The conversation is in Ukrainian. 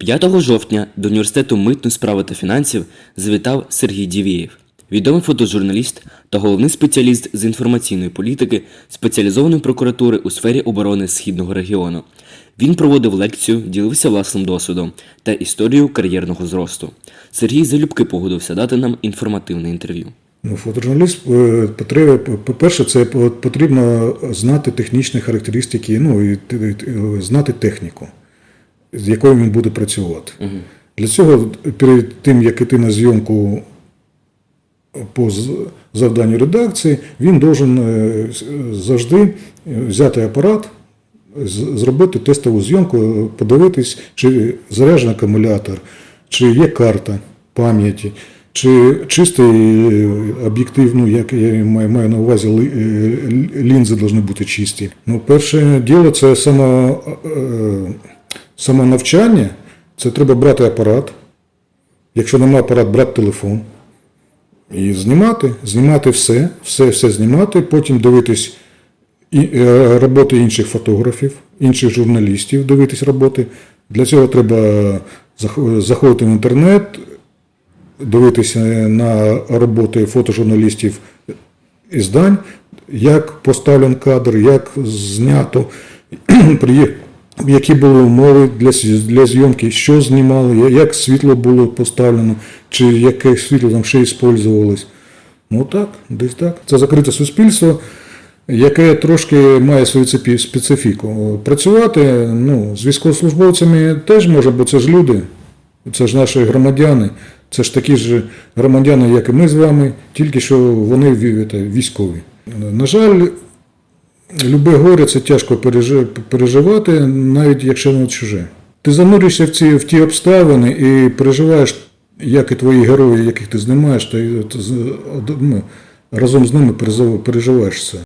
5 жовтня до університету митної справи та фінансів завітав Сергій Дівєєв, відомий фотожурналіст та головний спеціаліст з інформаційної політики спеціалізованої прокуратури у сфері оборони східного регіону. Він проводив лекцію, ділився власним досвідом та історією кар'єрного зросту. Сергій залюбки погодився дати нам інформативне інтерв'ю. Ну, фотожурналіст, е, по-перше, це потрібно знати технічні характеристики, ну і знати техніку, з якою він буде працювати. Для цього перед тим, як іти на зйомку по завданню редакції, він должен е, завжди взяти апарат, зробити тестову зйомку, подивитись, чи заряджений акумулятор, чи є карта пам'яті, чи чистий е, об'єктив, ну як я маю, на увазі, е, лінзи повинні бути чисті. Ну, перше діло це само, е, самонавчання, це треба брати апарат. Якщо немає апарат, брати телефон. І знімати, знімати все, все, все знімати, потім дивитись і, е, роботи інших фотографів, інших журналістів, дивитись роботи. Для цього треба заходити в інтернет, дивитися на роботи фотожурналістів іздань, як поставлен кадр, як знято, які були умови для, для зйомки, що знімали, як світло було поставлено, чи яке світло там ще використовувалось. Ну так, десь так. Це закрите суспільство, яке трошки має свою специфіку. Працювати ну, з військовослужбовцями теж може, бо це ж люди, це ж наші громадяни, це ж такі ж громадяни, як і ми з вами, тільки що вони військові. На жаль, любе горе це тяжко переживати, навіть якщо воно чуже. Ти занурюєшся в ці в ті обставини і переживаєш, як і твої герої, яких ти знімаєш, од- ну, разом з ними переживаєш це.